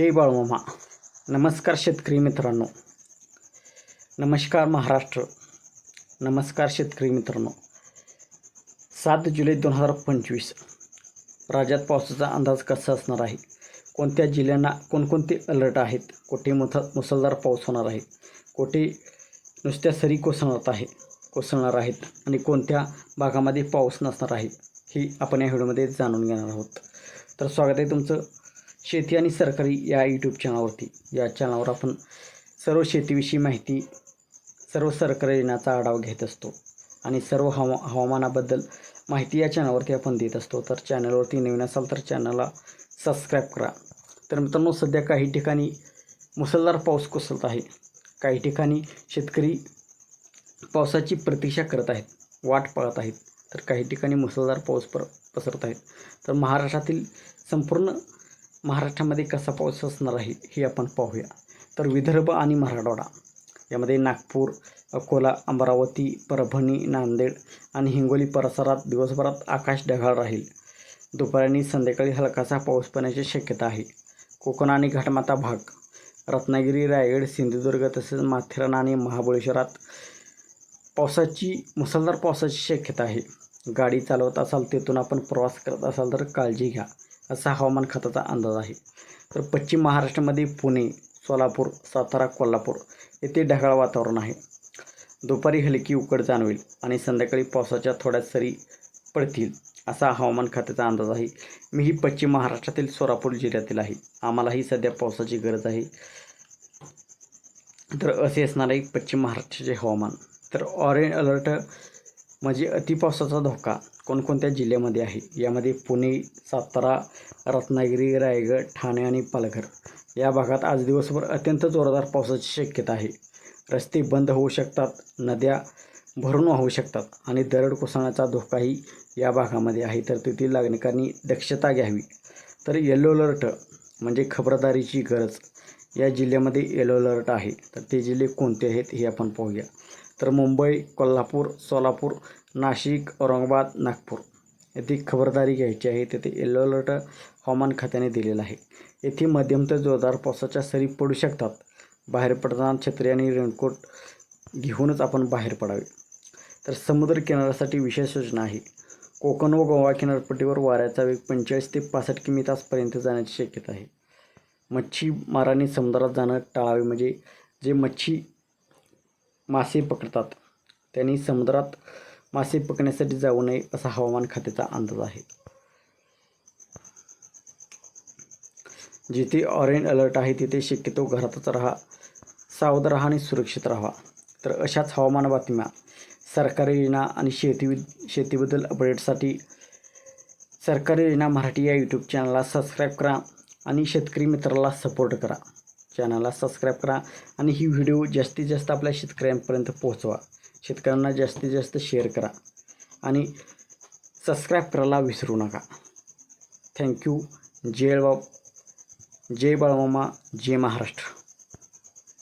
जय बाळमामा. नमस्कार शेतकरी मित्रांनो. नमस्कार महाराष्ट्र. नमस्कार शेतकरी मित्रांनो. सात जुलै दोन हजार पंचवीस. राज्यात पावसाचा अंदाज कसा असणार आहे? कोणत्या जिल्ह्यांना कोणकोणते अलर्ट आहेत? कुठे मुथ मुसळधार पाऊस होणार आहे? कुठे नुसत्या सरी कोसळत आहे कोसळणार आहेत? आणि कोणत्या भागामध्ये पाऊस नसणार आहे? ही आपण या व्हिडिओमध्ये जाणून घेणार आहोत. तर स्वागत आहे तुमचं शेती आणि सरकारी या यूट्यूब चॅनलवरती या चॅनलवर आपण सर्व शेतीविषयी माहिती सर्व सरकारी योजनाचा आढावा घेत असतो. आणि सर्व हवा हवामानाबद्दल माहिती या चॅनलवरती आपण देत असतो. तर चॅनलवरती नवीन असाल तर चॅनलला सबस्क्राईब करा. तर मित्रांनो सध्या काही ठिकाणी मुसळधार पाऊस कोसळत आहे. काही ठिकाणी शेतकरी पावसाची प्रतीक्षा करत आहेत. वाट पाहत आहेत. तर काही ठिकाणी मुसळधार पाऊस पर पसरत आहेत. तर महाराष्ट्रातील संपूर्ण महाराष्ट्रामध्ये कसा पाऊस असणार आहे हे आपण पाहूया. तर विदर्भ आणि मराठवाडा यामध्ये नागपूर अकोला अमरावती परभणी नांदेड आणि हिंगोली परिसरात दिवसभरात आकाश ढगाळ राहील. दुपारी आणि संध्याकाळी हलकासा पाऊस पडण्याची शक्यता आहे. कोकण आणि घाटमाता भाग रत्नागिरी रायगड सिंधुदुर्ग तसेच माथेरान आणि महाबळेश्वरात पावसाची मुसळधार पावसाची शक्यता आहे. गाडी चालवत असाल तिथून आपण प्रवास करत असाल तर काळजी घ्या. असा हवामान खात्याचा अंदाज आहे. तर पश्चिम महाराष्ट्रामध्ये पुणे सोलापूर सातारा कोल्हापूर येथे ढगाळ वातावरण आहे. दुपारी हलकी उकड जाणवेल आणि संध्याकाळी पावसाच्या थोड्या सरी पडतील असा हवामान खात्याचा अंदाज आहे. मी ही पश्चिम महाराष्ट्रातील सोलापूर जिल्ह्यातील आहे. आम्हालाही सध्या पावसाची गरज आहे. तर असे असणार आहे पश्चिम महाराष्ट्राचे हवामान. तर ऑरेंज अलर्ट म्हणजे अतिपावसाचा धोका कोणकोणत्या जिल्ह्यामध्ये आहे? यामध्ये पुणे सातारा रत्नागिरी रायगड ठाणे आणि पालघर. या भागात आज दिवसभर अत्यंत जोरदार पावसाची शक्यता आहे. रस्ते बंद होऊ शकतात नद्या भरून वाहू शकतात आणि दरड कोसळण्याचा धोकाही या भागामध्ये आहे. तर तेथील नागरिकांनी दक्षता घ्यावी. तर येलो अलर्ट म्हणजे खबरदारीची गरज. या जिल्ह्यामध्ये येलो अलर्ट आहे. तर ते जिल्हे कोणते आहेत हे आपण पाहूया. तर मुंबई कोल्हापूर सोलापूर नाशिक औरंगाबाद नागपूर. येथे खबरदारी घ्यायची आहे. तेथे येलो अलर्ट हवामान खात्याने दिलेला आहे. येथे मध्यम ते जोरदार पावसाच्या सरी पडू शकतात. बाहेर पडताना छत्री आणि रेनकोट घेऊनच आपण बाहेर पडावे. तर समुद्र किनाऱ्यासाठी विशेष योजना आहे. कोकण व गोवा किनारपट्टीवर वाऱ्याचा वेग पंचेचाळीस ते पासष्ट किमी तासपर्यंत जाण्याची शक्यता आहे. मच्छीमारांनी समुद्रात जाणं टाळावे. म्हणजे जे मच्छी मासे पकडतात त्यांनी समुद्रात मासे पकडण्यासाठी जाऊ नये असा हवामान खात्याचा अंदाज आहे. जिथे ऑरेंज अलर्ट आहे तिथे शक्यतो घरातच राहा सावध राहा आणि सुरक्षित राहा. तर अशाच हवामान बातम्या सरकारी योजना आणि शेती शेतीबद्दल अपडेटसाठी सरकारी योजना मराठी या यूट्यूब चॅनलला सबस्क्राईब करा. आणि शेतकरी मित्राला सपोर्ट करा. चॅनलला सबस्क्राईब करा आणि ही व्हिडिओ जास्तीत जास्त आपल्या शेतकऱ्यांपर्यंत पोहोचवा. शेतकऱ्यांना जास्तीत जास्त शेअर करा आणि सबस्क्राईब करायला विसरू नका. थँक्यू जय बाब जय बाळमामा जय महाराष्ट्र.